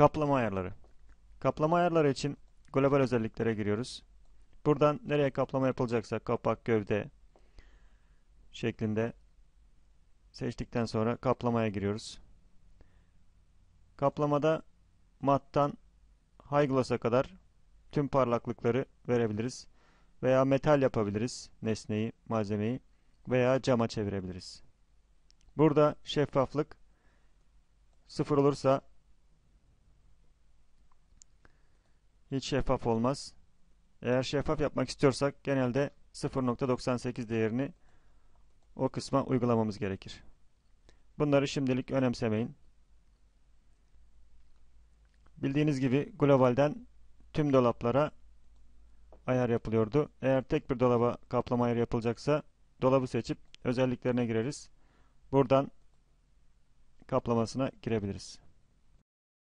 Kaplama ayarları. Kaplama ayarları için global özelliklere giriyoruz. Buradan nereye kaplama yapılacaksa kapak, gövde şeklinde seçtikten sonra kaplamaya giriyoruz. Kaplamada mattan high gloss'a kadar tüm parlaklıkları verebiliriz. Veya metal yapabiliriz nesneyi, malzemeyi veya cama çevirebiliriz. Burada şeffaflık sıfır olursa hiç şeffaf olmaz. Eğer şeffaf yapmak istiyorsak genelde 0.98 değerini o kısma uygulamamız gerekir. Bunları şimdilik önemsemeyin. Bildiğiniz gibi globalden tüm dolaplara ayar yapılıyordu. Eğer tek bir dolaba kaplama ayarı yapılacaksa dolabı seçip özelliklerine gireriz. Buradan kaplamasına girebiliriz.